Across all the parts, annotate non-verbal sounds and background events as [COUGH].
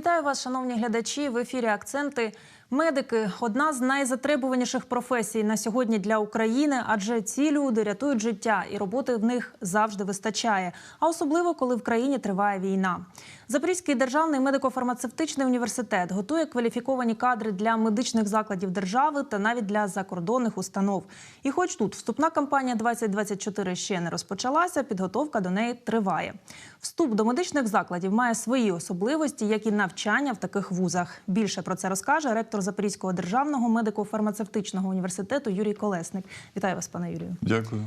Вітаю вас, шановні глядачі. В ефірі акценти. Медики одна з найзатребуваніших професій на сьогодні для України, адже ці люди рятують життя, і роботи в них завжди вистачає. А особливо коли в країні триває війна. Запорізький державний медико-фармацевтичний університет готує кваліфіковані кадри для медичних закладів держави та навіть для закордонних установ. І, хоч тут вступна кампанія 2024 ще не розпочалася, підготовка до неї триває. Вступ до медичних закладів має свої особливості, як і навчання в таких вузах. Більше про це розкаже ректор Запорізького державного медико-фармацевтичного університету Юрій Колесник. Вітаю вас, пане Юрію. Дякую.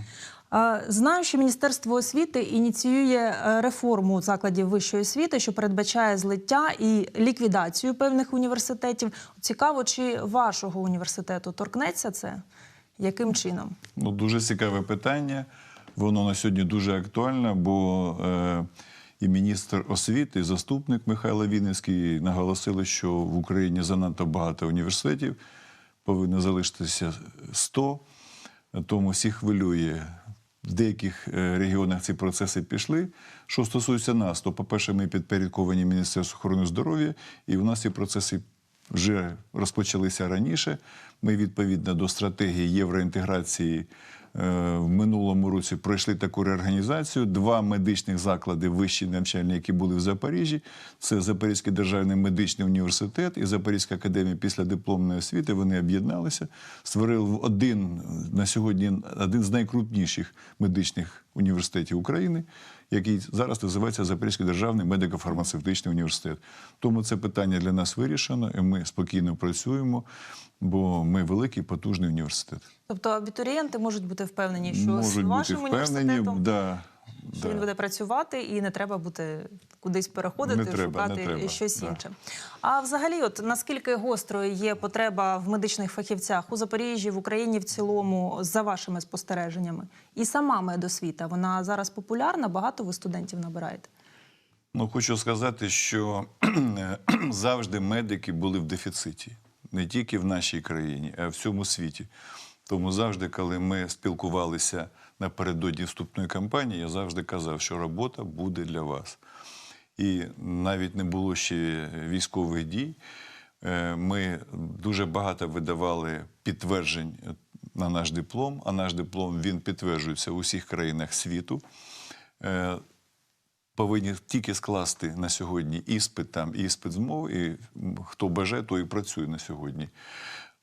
Знаю, що Міністерство освіти ініціює е, реформу закладів вищої освіти, що передбачає злиття і ліквідацію певних університетів. Цікаво, чи вашого університету торкнеться це? Яким чином? Ну, дуже цікаве питання. Воно на сьогодні дуже актуальне, бо е, і міністр освіти, і заступник Михайло Вінницький наголосили, що в Україні занадто багато університетів, повинно залишитися 100, тому всіх хвилює. В деяких е, регіонах ці процеси пішли. Що стосується нас, то, по-перше, ми підпорядковані Міністерству охорони здоров'я, і в нас ці процеси вже розпочалися раніше. Ми відповідно до стратегії євроінтеграції в минулому році пройшли таку реорганізацію. Два медичних заклади вищі навчальні, які були в Запоріжжі. Це Запорізький державний медичний університет і Запорізька академія після дипломної освіти. Вони об'єдналися, створили один на сьогодні один з найкрупніших медичних університетів України, який зараз називається Запорізький державний медико-фармацевтичний університет. Тому це питання для нас вирішено, і ми спокійно працюємо, бо ми великий потужний університет. Тобто абітурієнти можуть бути впевнені, що Можуть з бути вашим впевнені, університетом да, що він буде працювати, і не треба бути кудись переходити, Не треба, шукати не треба, щось да. інше. А взагалі, от наскільки гострою є потреба в медичних фахівцях у Запоріжжі, в Україні в цілому, за вашими спостереженнями, і сама медосвіта, вона зараз популярна, багато ви студентів набираєте. Ну, хочу сказати, що [CLEARS THROAT] завжди медики були в дефіциті. Не тільки в нашій країні, а в всьому світі. Тому завжди, коли ми спілкувалися напередодні вступної кампанії, я завжди казав, що робота буде для вас. І навіть не було ще військових дій. Е, Ми дуже багато видавали підтверджень на наш диплом, а наш диплом він підтверджується у всіх країнах світу. Е, повинні тільки скласти на сьогодні іспит там, іспит з мови, і хто бажає, той і працює на сьогодні.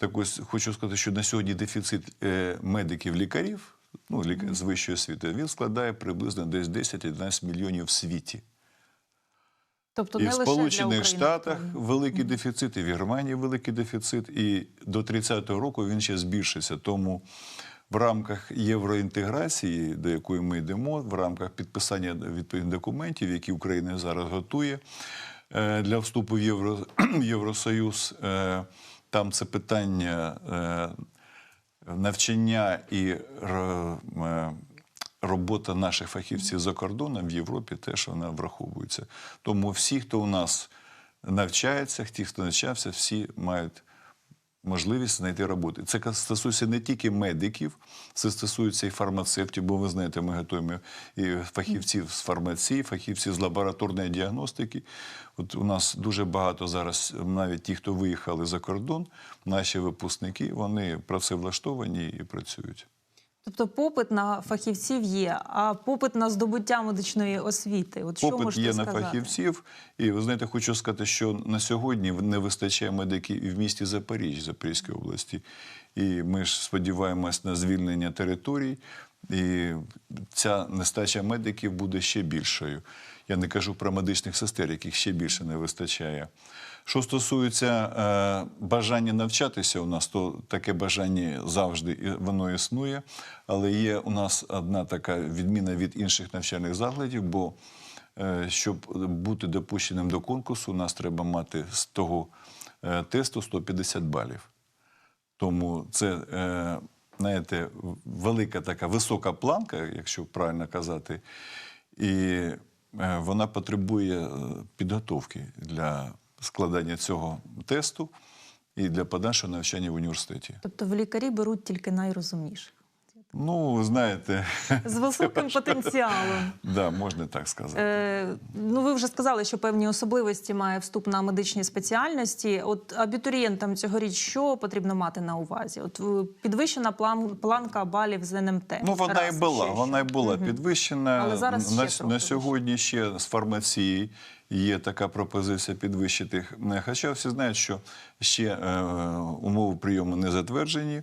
Так ось хочу сказати, що на сьогодні дефіцит е, медиків-лікарів, ну, з вищої освіти, він складає приблизно десь 10-11 мільйонів в світі. Тобто І не в Сполучених Штатах великий дефіцит, і в Германії великий дефіцит, і до 30-го року він ще збільшиться. Тому в рамках євроінтеграції, до якої ми йдемо, в рамках підписання відповідних документів, які Україна зараз готує е, для вступу в Євро, [CLEARS THROAT] Євросоюз, е, там це питання е, навчання і е, робота наших фахівців за кордоном в Європі теж вона враховується. Тому всі, хто у нас навчається, ті, хто навчався, всі мають можливість знайти роботу. Це стосується не тільки медиків, це стосується і фармацевтів, бо ви знаєте, ми готуємо і фахівців з фармації, фахівців з лабораторної діагностики. От у нас дуже багато зараз, навіть ті, хто виїхали за кордон, наші випускники, вони працевлаштовані і працюють. Тобто попит на фахівців є, а попит на здобуття медичної освіти. От що Попит є сказати? на фахівців, і ви знаєте, хочу сказати, що на сьогодні не вистачає медиків і в місті Запоріжжя, Запорізької області. І ми ж сподіваємось на звільнення територій, і ця нестача медиків буде ще більшою. Я не кажу про медичних сестер, яких ще більше не вистачає. Що стосується е, бажання навчатися у нас, то таке бажання завжди воно існує. Але є у нас одна така відміна від інших навчальних закладів, бо е, щоб бути допущеним до конкурсу, у нас треба мати з того е, тесту 150 балів. Тому це, знаєте, велика така висока планка, якщо правильно казати, і вона потребує підготовки для складання цього тесту і для подальшого навчання в університеті. Тобто в лікарі беруть тільки найрозумніших. Ну, ви знаєте, [LAUGHS] З високим потенціалом. да, можна так сказати. Е, ну, ви вже сказали, що певні особливості має вступ на медичні спеціальності. От абітурієнтам цьогоріч що потрібно мати на увазі? От е, підвищена план, планка балів з НМТ. Ну, вона Раз, і була, вона і була підвищена. Але зараз на, ще на сьогодні ще з фармації є така пропозиція підвищити. Е, Хоча всі знають, що ще е, умови прийому не затверджені.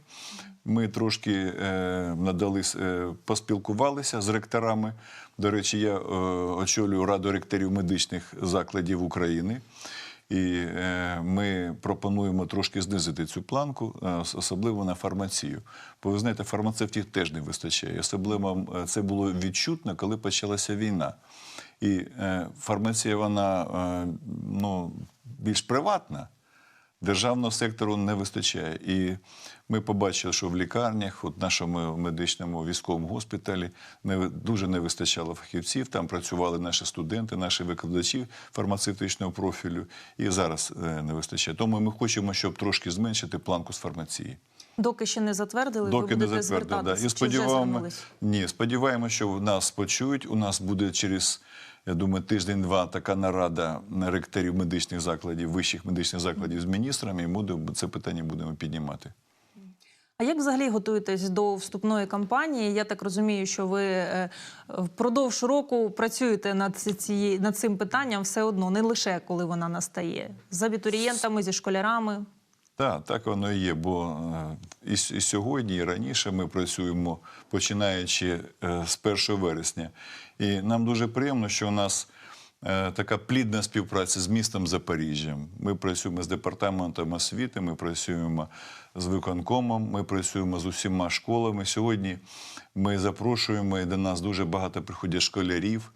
Ми трошки е, надали, е, поспілкувалися з ректорами. До речі, я е, очолюю раду ректорів медичних закладів України. І е, ми пропонуємо трошки знизити цю планку, е, особливо на фармацію. Бо ви знаєте, фармацевтів теж не вистачає. Особливо це було відчутно, коли почалася війна. І е, фармація вона е, ну, більш приватна. Державного сектору не вистачає. І ми побачили, що в лікарнях, от нашому медичному військовому госпіталі, не, дуже не вистачало фахівців. Там працювали наші студенти, наші викладачі фармацевтичного профілю. І зараз е, не вистачає. Тому ми хочемо, щоб трошки зменшити планку з фармації. Доки ще не затвердили, Доки ви не затвердили. Да. І сподіваємося, ні, сподіваємося, що нас почують. У нас буде через, я думаю, тиждень-два така нарада ректорів медичних закладів, вищих медичних закладів з міністрами, і буде, це питання будемо піднімати. А як взагалі готуєтесь до вступної кампанії? Я так розумію, що ви е, впродовж року працюєте над, цією- над цим питанням все одно, не лише коли вона настає. З абітурієнтами, зі школярами. Так, так воно і є. Бо е, і, і сьогодні, і раніше ми працюємо починаючи е, з 1 вересня. І нам дуже приємно, що у нас е, така плідна співпраця з містом Запоріжжям. Ми працюємо з департаментом освіти, ми працюємо з виконкомом, ми працюємо з усіма школами. Сьогодні ми запрошуємо і до нас дуже багато приходять школярів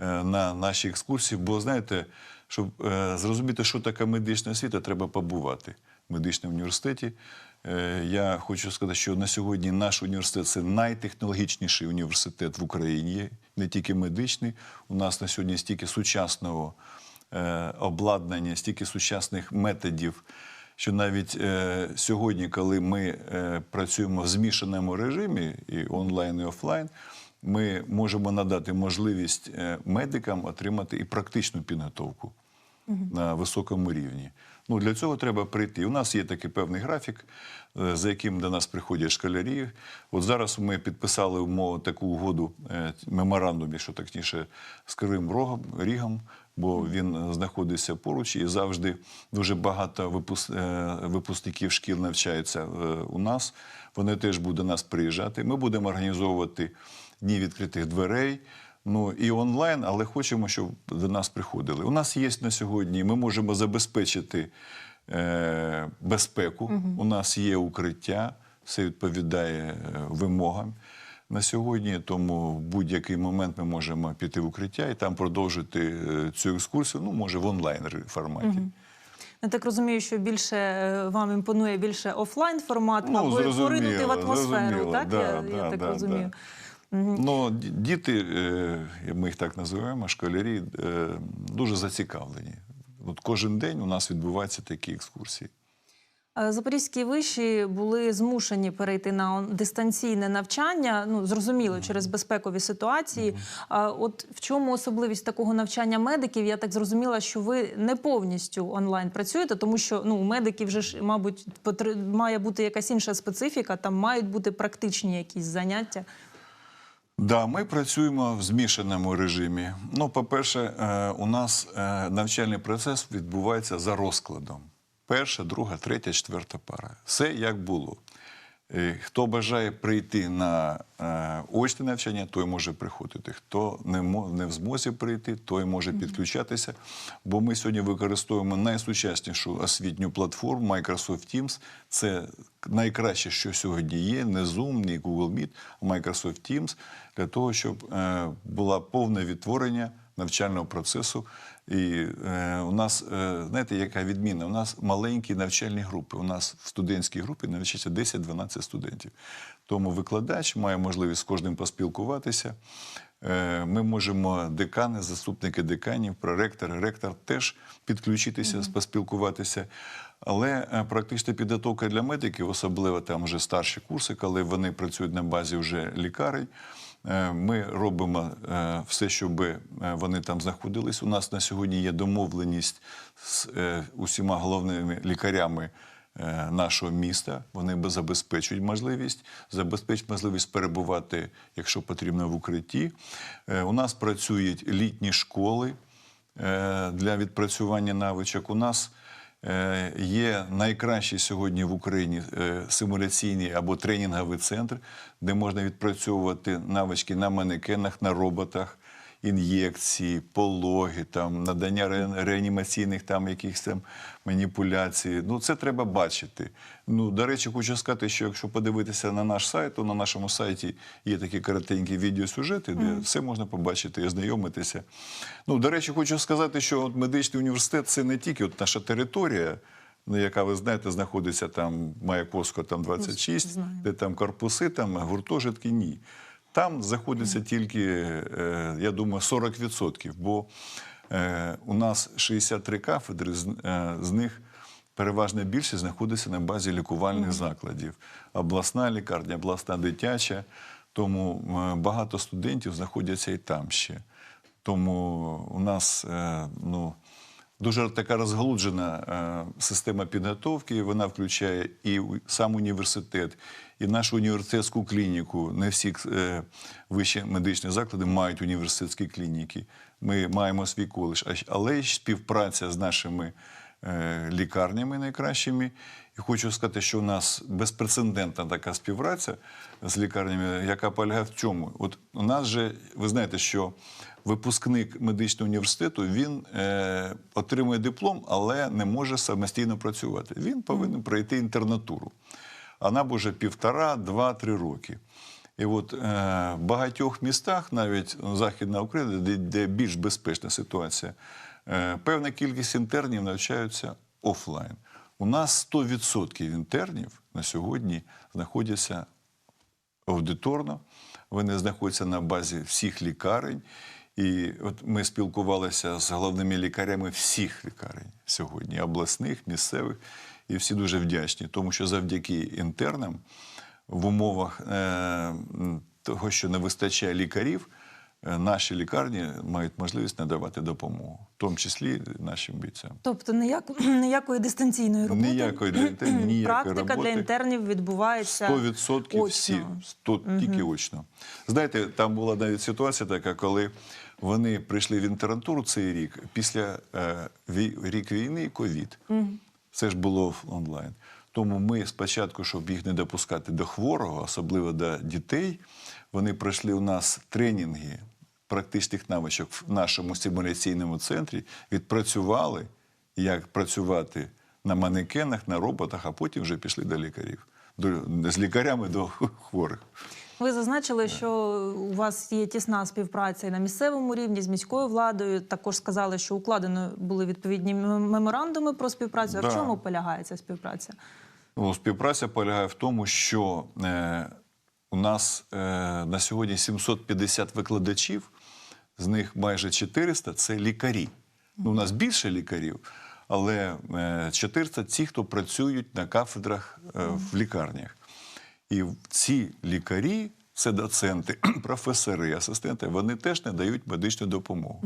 на наші екскурсії. Бо знаєте, щоб зрозуміти, що таке медична освіта, треба побувати медичному університеті. Е, Я хочу сказати, що на сьогодні наш університет це найтехнологічніший університет в Україні, не тільки медичний. У нас на сьогодні стільки сучасного е, обладнання, стільки сучасних методів. Що навіть е, сьогодні, коли ми е, працюємо в змішаному режимі, і онлайн, і офлайн, ми можемо надати можливість медикам отримати і практичну підготовку на високому рівні. Ну, для цього треба прийти. У нас є такий певний графік, е, за яким до нас приходять школярі. От зараз ми підписали умову таку угоду, е, меморандум, якщо точніше, з Кривим Рогом, Рігом, бо він знаходиться поруч і завжди дуже багато випус- е, випускників шкіл навчаються е, у нас. Вони теж будуть до нас приїжджати. Ми будемо організовувати дні відкритих дверей. Ну і онлайн, але хочемо, щоб до нас приходили. У нас є на сьогодні. Ми можемо забезпечити е, безпеку. У нас є укриття, все відповідає е, вимогам на сьогодні. Тому в будь-який момент ми можемо піти в укриття і там продовжити е, цю екскурсію. Ну, може, в онлайн форматі. Я так розумію, що більше е, вам імпонує більше офлайн формат, Ну, або поринути в атмосферу. Так, Да, я, да, я так да, розумію. Ну, діти, е, ми їх так називаємо, школярі, е, дуже зацікавлені. От кожен день у нас відбуваються такі екскурсії. Запорізькі виші були змушені перейти на дистанційне навчання. Ну зрозуміло, через безпекові ситуації. А от в чому особливість такого навчання медиків? Я так зрозуміла, що ви не повністю онлайн працюєте, тому що ну у медиків вже ж, мабуть, має бути якась інша специфіка. Там мають бути практичні якісь заняття. Да, ми працюємо в змішаному режимі. Ну, по-перше, е, у нас е, навчальний процес відбувається за розкладом. Перша, друга, третя, четверта пара. Все як було. Е, Хто бажає прийти на е, очне навчання, той може приходити. Хто не, в змозі прийти, той може підключатися. Бо ми сьогодні використовуємо найсучаснішу освітню платформу Microsoft Teams. Це найкраще, що сьогодні є, не Zoom, не Google Meet, а Microsoft Teams, для того, щоб е, було повне відтворення навчального процесу. І е, у нас, е, знаєте, яка відміна? У нас маленькі навчальні групи. У нас в студентській групі навчиться 10-12 студентів. Тому викладач має можливість з кожним поспілкуватися. Е, Ми можемо декани, заступники деканів, проректор, ректор теж підключитися, поспілкуватися. Але е, практична підготовка для медиків, особливо там вже старші курси, коли вони працюють на базі вже лікарень. Е, Ми робимо е, все, щоб е, вони там знаходились. У нас на сьогодні є домовленість з усіма головними лікарями нашого міста. Вони забезпечують можливість, забезпечують можливість перебувати, якщо потрібно, в укритті. У нас працюють літні школи для відпрацювання навичок. У нас є найкращий сьогодні в Україні симуляційні симуляційний або тренінговий центр, де можна відпрацьовувати навички на манекенах, на роботах ін'єкції, пологи, там, надання ре- реанімаційних там, якихось там маніпуляцій. Ну, це треба бачити. Ну, до речі, хочу сказати, що якщо подивитися на наш сайт, то на нашому сайті є такі коротенькі відеосюжети, де все можна побачити і ознайомитися. Ну, до речі, хочу сказати, що от медичний університет це не тільки от наша територія. Ну, яка ви знаєте, знаходиться там Маяковського, там 26, Знаю. де там корпуси, там гуртожитки. Ні. Там знаходиться тільки, е, я думаю, 40%, бо е, у нас 63 кафедри, з, е, них переважна більшість знаходиться на базі лікувальних закладів. Обласна лікарня, обласна дитяча. Тому багато студентів знаходяться і там ще. Тому у нас ну, дуже така розгалуджена е, система підготовки. Вона включає і сам університет, і нашу університетську клініку. Не всі е, вищі медичні заклади мають університетські клініки. Ми маємо свій коледж, але й співпраця з нашими е, лікарнями найкращими. І хочу сказати, що у нас безпрецедентна така співпраця з лікарнями, яка полягає в чому? От у нас же, ви знаєте, що випускник медичного університету він е, отримує диплом, але не може самостійно працювати. Він повинен пройти інтернатуру. А нам уже півтора, два-три роки. І от е, в багатьох містах, навіть Західна Україна, де, де більш безпечна ситуація, е, певна кількість інтернів навчаються офлайн. У нас 100% інтернів на сьогодні знаходяться аудиторно. Вони знаходяться на базі всіх лікарень. І от ми спілкувалися з головними лікарями всіх лікарень сьогодні, обласних, місцевих, і всі дуже вдячні, тому що завдяки інтернам в умовах е, того, що не вистачає лікарів, е, наші лікарні мають можливість надавати допомогу, в тому числі нашим бійцям. Тобто ніяк, [CLEARS THROAT] ніякої дистанційної роботи. Ніякої [CLEARS THROAT] ніякої Практика роботи. для інтернів відбувається 100% всі, очно. 100, тільки очно. Знаєте, там була навіть ситуація така, коли вони прийшли в інтернатуру цей рік після е, рік війни і ковід. Це ж було онлайн. Тому ми спочатку, щоб їх не допускати до хворого, особливо до дітей, вони пройшли у нас тренінги практичних навичок в нашому симуляційному центрі, відпрацювали, як працювати на манекенах, на роботах, а потім вже пішли до лікарів. До, з лікарями до хворих. Ви зазначили, що у вас є тісна співпраця і на місцевому рівні з міською владою. Також сказали, що укладено були відповідні меморандуми про співпрацю. А в чому полягає ця співпраця? Ну, співпраця полягає в тому, що е, у нас е, на сьогодні 750 викладачів, з них майже 400 – це лікарі. Ну, у нас більше лікарів, але е, 400 – ті, хто працюють на кафедрах е, в лікарнях. І ці лікарі, це доценти, [CLEARS THROAT] професори, асистенти, вони теж надають медичну допомогу.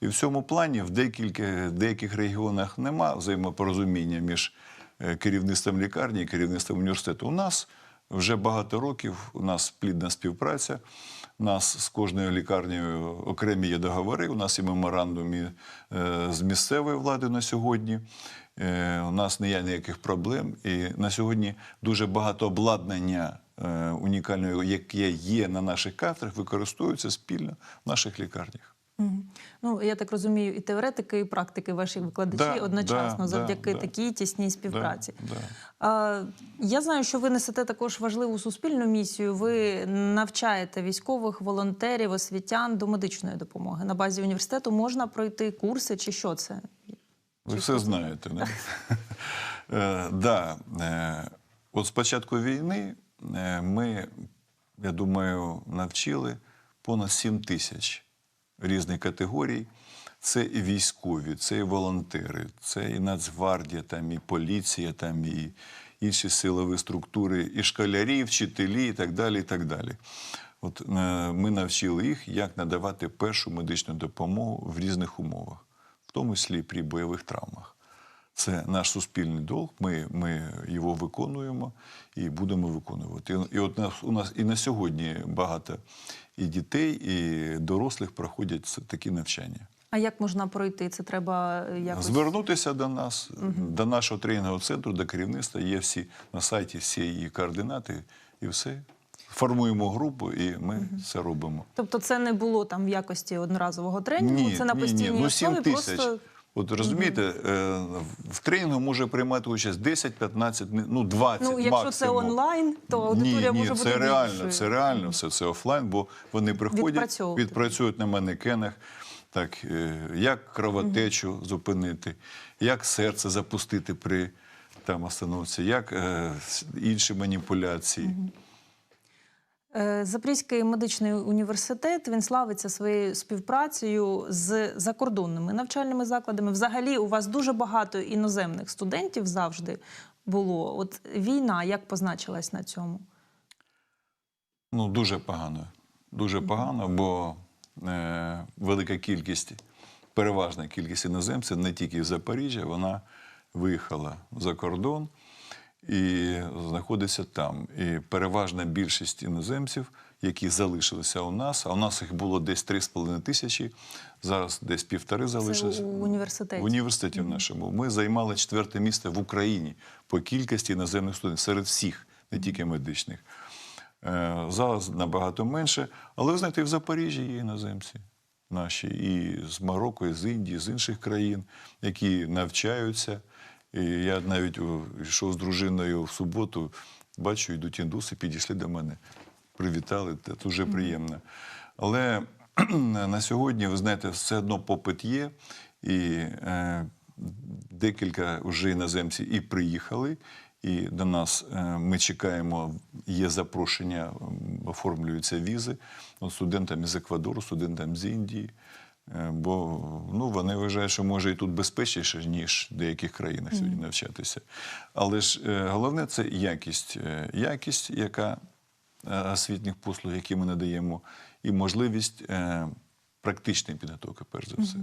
І в цьому плані в деяких, деяких регіонах нема взаємопорозуміння між е, керівництвом лікарні і керівництвом університету. У нас вже багато років, у нас плідна співпраця. У нас з кожною лікарнею окремі є договори, у нас є меморандуми е, з місцевою владою на сьогодні. Е, У нас не є ніяких проблем. І на сьогодні дуже багато обладнання е, унікального, яке є на наших кафедрах, використовується спільно в нашах лікарнях. Ну я так розумію, і теоретики, і практики ваші викладачі Да, одночасно да, завдяки да, такій тісній співпраці. Да, да. А, я знаю, що ви несете також важливу суспільну місію. Ви навчаєте військових волонтерів, освітян до медичної допомоги. На базі університету можна пройти курси чи що це? Ви все знаєте, не? [LAUGHS] Е, да. е, От з початку війни е, ми, я думаю, навчили понад 7 тисяч різних категорій. Це і військові, це і волонтери, це і Нацгвардія, там, і поліція, там, і інші силові структури, і школярі, і вчителі, і так далі. І так далі. От, е, ми навчили їх, як надавати першу медичну допомогу в різних умовах, тому числі при бойових травмах. Це наш суспільний долг. Ми, ми його виконуємо і будемо виконувати. І, і от нас, у нас і на сьогодні багато і дітей, і дорослих проходять такі навчання. А як можна пройти? Це треба е, якось Звернутися до нас, до нашого тренінгового центру, до керівництва. Є всі на сайті всі її координати, і все. Формуємо групу, і ми це робимо. Тобто це не було там в якості одноразового тренінгу, це на постійній ну основі тисяч. просто От розумієте, е, в тренінгу може приймати участь 10, 15, ну 20 ну, якщо це онлайн, то аудиторія ні, ні, може це бути реально, більшою. це реально, все це офлайн, бо вони приходять, Відпрацьовувати. відпрацюють на манекенах. Так, е, як кровотечу зупинити, як серце запустити при там остановці, як е, інші маніпуляції. Е, Запорізький медичний університет він славиться своєю співпрацею з закордонними навчальними закладами. Взагалі, у вас дуже багато іноземних студентів завжди було. От війна як позначилась на цьому? Ну, дуже погано. Дуже погано, бо е, велика кількість, переважна кількість іноземців, не тільки з Запоріжжя, вона виїхала за кордон і знаходиться там. І переважна більшість іноземців, які залишилися у нас, а у нас їх було десь 3,5 тисячі, зараз десь півтори залишилися. у університеті? В університеті в нашому. Ми займали четверте місце в Україні по кількості іноземних студентів серед всіх, не тільки медичних. Е, Зараз набагато менше, але ви знаєте, і в Запоріжжі є іноземці наші, і з Марокко, і з Індії, з інших країн, які навчаються. І я навіть йшов з дружиною в суботу, бачу, йдуть індуси, підійшли до мене, привітали, це дуже приємно. Але [CLEARS THROAT] на сьогодні, ви знаєте, все одно попит є, і е, декілька вже іноземців і приїхали. І до нас е, ми чекаємо, є запрошення, оформлюються візи от студентам із Еквадору, студентам з Індії. Е, Бо ну, вони вважають, що може і тут безпечніше, ніж в деяких країнах сьогодні навчатися. Але ж е, головне це якість, Е, якість, яка освітніх послуг, які ми надаємо, і можливість практичної підготовки, перш за все.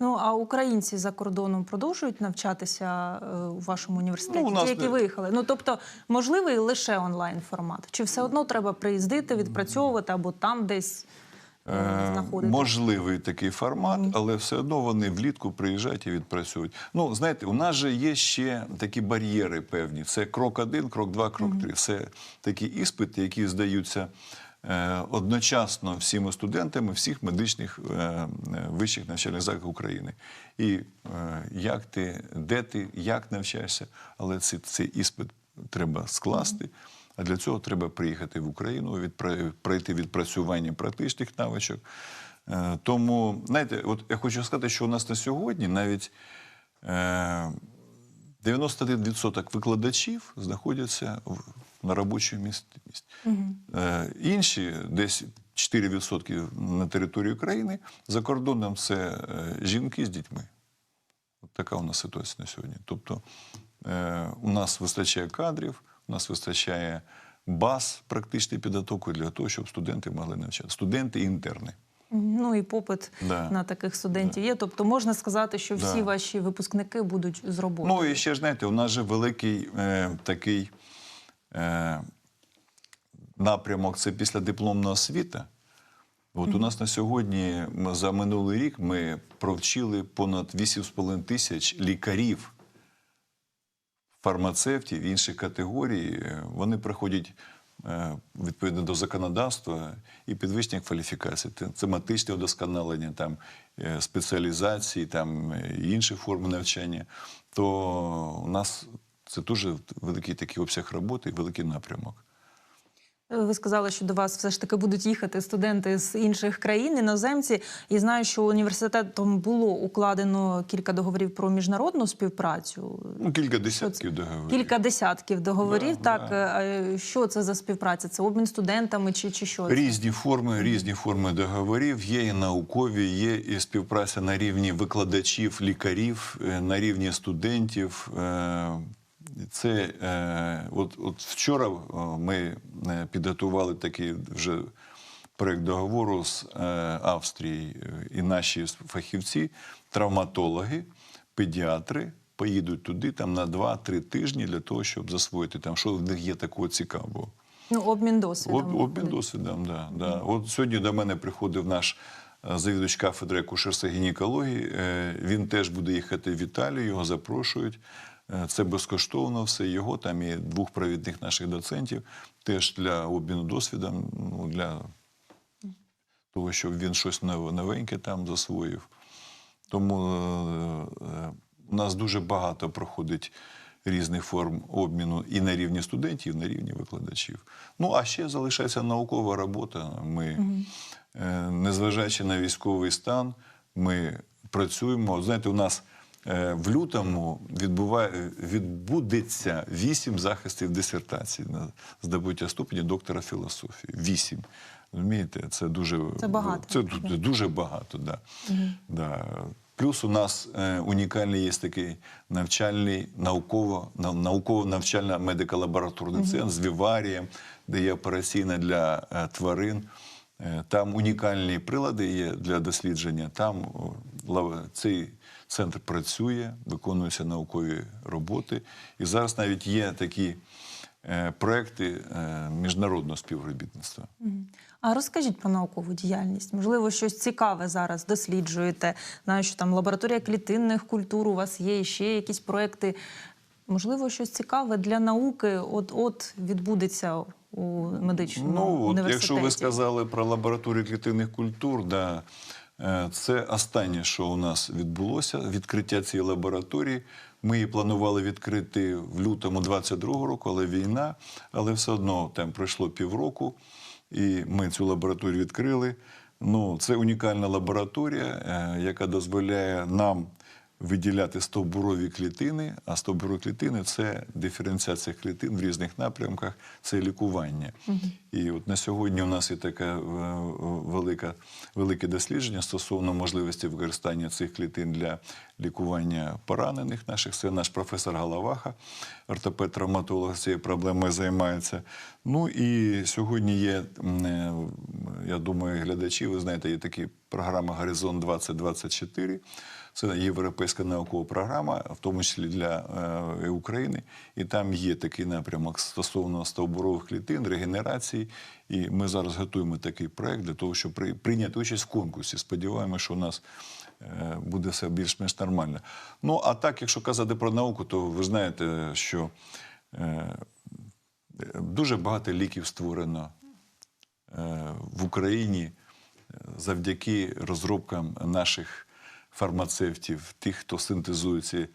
Ну а українці за кордоном продовжують навчатися у вашому університеті, Ну, нас які виїхали. Ну тобто, можливий лише онлайн формат? Чи все одно треба приїздити, відпрацьовувати або там десь знаходити? Можливий такий формат, але все одно вони влітку приїжджають і відпрацюють. Ну, знаєте, у нас же є ще такі бар'єри певні. Це крок один, крок два, крок три. Це такі іспити, які здаються е, одночасно всіми студентами всіх медичних е, е, вищих навчальних закладів України. І е, як ти, де ти, як навчаєшся, але цей, цей іспит треба скласти. А для цього треба приїхати в Україну, відпра- пройти відпрацювання практичних навичок. Е, Тому, знаєте, от я хочу сказати, що у нас на сьогодні навіть е, 91% викладачів знаходяться на робочому місці. Е, Інші десь 4% на території України за кордоном це е, жінки з дітьми. От така у нас ситуація на сьогодні. Тобто е, у нас вистачає кадрів, у нас вистачає баз практичної підготовки для того, щоб студенти могли навчати. Студенти і інтерни. Ну і попит Да. на таких студентів є. Тобто можна сказати, що всі Да. ваші випускники будуть з роботи. Ну і ще ж знаєте, у нас же великий е, такий е, напрямок це після дипломна освіта. От у нас на сьогодні за минулий рік ми провчили понад 8,5 тисяч лікарів, фармацевтів інших категорій. Е, Вони приходять е, відповідно до законодавства і підвищення кваліфікації, те- тематичне удосконалення, там, е, спеціалізації, там, інші форми навчання. То у нас це дуже великий такий обсяг роботи і великий напрямок. Ви сказали, що до вас все ж таки будуть їхати студенти з інших країн, іноземці. І знаю, що університетом було укладено кілька договорів про міжнародну співпрацю. Ну, кілька десятків договорів. Кілька десятків договорів. Да, так, да. е, що це за співпраця? Це обмін студентами чи, чи що? Різні форми, різні форми договорів. Є і наукові, є і співпраця на рівні викладачів, лікарів, е, на рівні студентів. Це е, от, от вчора е, ми е, підготували такий вже проект договору з е, Австрією, е, і наші фахівці, травматологи, педіатри. Поїдуть туди там на 2-3 тижні для того, щоб засвоїти там, що в них є такого цікавого. Ну, обмін досвідом. Об, обмін досвідом, да, да. От сьогодні до мене приходив наш завідувач кафедри акушерства гінекології. Він теж буде їхати в Італію, його запрошують. Е, Це безкоштовно все. Його там і двох провідних наших доцентів теж для обміну досвідом, ну, для того, щоб він щось новеньке там засвоїв. Тому е, е, у нас дуже багато проходить різних форм обміну і на рівні студентів, і на рівні викладачів. Ну а ще залишається наукова робота. Ми, е, незважаючи на військовий стан, ми працюємо. Знаєте, у нас в лютому відбуває, відбудеться вісім захистів дисертації на здобуття ступені доктора філософії. Вісім. Розумієте, це дуже Це багато. Це дуже багато, да. Да. Плюс у нас е, унікальний є такий навчальний науково, науково-навчальна медико-лабораторний центр з віварієм, де є операційна для е, тварин. Е, Там унікальні прилади є для дослідження. Там о, лав- цей центр працює, виконуються наукові роботи. І зараз навіть є такі е, проекти е, міжнародного співробітництва. А розкажіть про наукову діяльність. Можливо, щось цікаве зараз досліджуєте. Знаю, що там лабораторія клітинних культур у вас є і ще якісь проекти. Можливо, щось цікаве для науки от-от відбудеться у медичному Ну, от університеті. якщо ви сказали про лабораторію клітинних культур, да, це останнє, що у нас відбулося, відкриття цієї лабораторії. Ми її планували відкрити в лютому 22-го року, але війна, але все одно там пройшло півроку, і ми цю лабораторію відкрили. Ну, це унікальна лабораторія, е, яка дозволяє нам виділяти стовбурові клітини, а стовбурові клітини це диференціація клітин в різних напрямках, це лікування. І от на сьогодні у нас є таке е, велика, велике дослідження стосовно можливості використання цих клітин для лікування поранених наших. Це наш професор Галаваха, ортопед-травматолог з цією проблемою займається. Ну і сьогодні є, е, я думаю, глядачі, ви знаєте, є така програма Горизонт 2024. Це європейська наукова програма, в тому числі для е, України. І там є такий напрямок стосовно стовбурових клітин, регенерації. І ми зараз готуємо такий проект для того, щоб при- прийняти участь в конкурсі. Сподіваємося, що у нас е, буде все більш-менш нормально. Ну а так, якщо казати про науку, то ви знаєте, що е, дуже багато ліків створено е, в Україні е, завдяки розробкам наших фармацевтів, тих, хто синтезує ці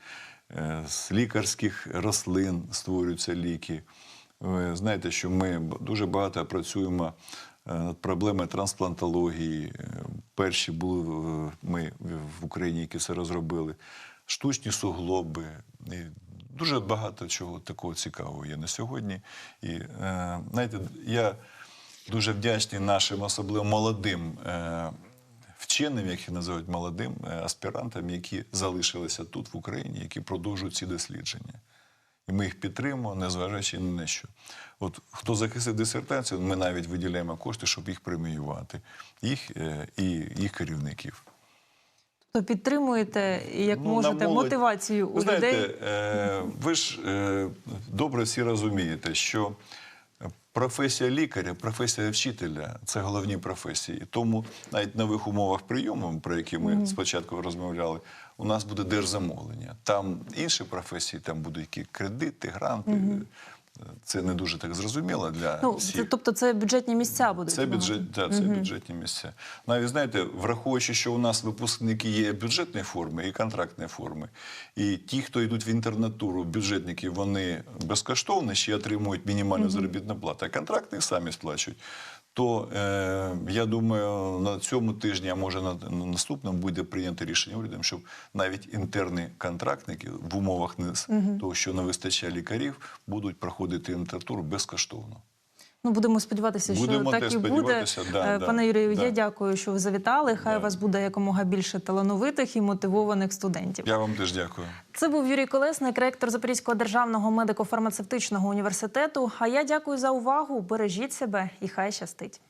е, з лікарських рослин створюються ліки. Ви знаєте, що ми дуже багато працюємо е, над проблемою трансплантології. Е, Перші були е, ми в Україні, які це розробили. Штучні суглоби. І дуже багато чого такого цікавого є на сьогодні. І е, знаєте, я дуже вдячний нашим, особливо молодим е, вченим, як їх називають молодим е, аспірантам, які залишилися тут, в Україні, які продовжують ці дослідження. І ми їх підтримуємо, незважаючи ні на що. От хто захистив дисертацію, ми навіть виділяємо кошти, щоб їх преміювати, їх е, і їх керівників. То підтримуєте, як Ну, можете, молодь- мотивацію ви у знаєте, людей. Е, ви ж е, добре всі розумієте, що професія лікаря, професія вчителя це головні професії. Тому навіть в нових умовах прийому, про які ми спочатку розмовляли, у нас буде держзамовлення. Там інші професії, там будуть які кредити, гранти. Це не дуже так зрозуміло для Ну, всіх. це, тобто це бюджетні місця будуть. Це бюджет, да, це бюджетні місця. Навіть знаєте, враховуючи, що у нас випускники є бюджетної форми і контрактної форми, і ті, хто йдуть в інтернатуру, бюджетники, вони безкоштовно ще отримують мінімальну заробітну плату, а контрактних самі сплачують. То е, я думаю, на цьому тижні, а може на, на наступному буде прийнято рішення урядом, щоб навіть інтерні контрактники в умовах не, того, що не вистачає лікарів, будуть проходити інтернатуру безкоштовно. Ну, будемо сподіватися, Будемо що так і буде. да, Пане да, Юрію, да. я дякую, що ви завітали. Хай Да. у вас буде якомога більше талановитих і мотивованих студентів. Я вам теж дякую. Це був Юрій Колесник, ректор Запорізького державного медико-фармацевтичного університету. А я дякую за увагу. Бережіть себе і хай щастить.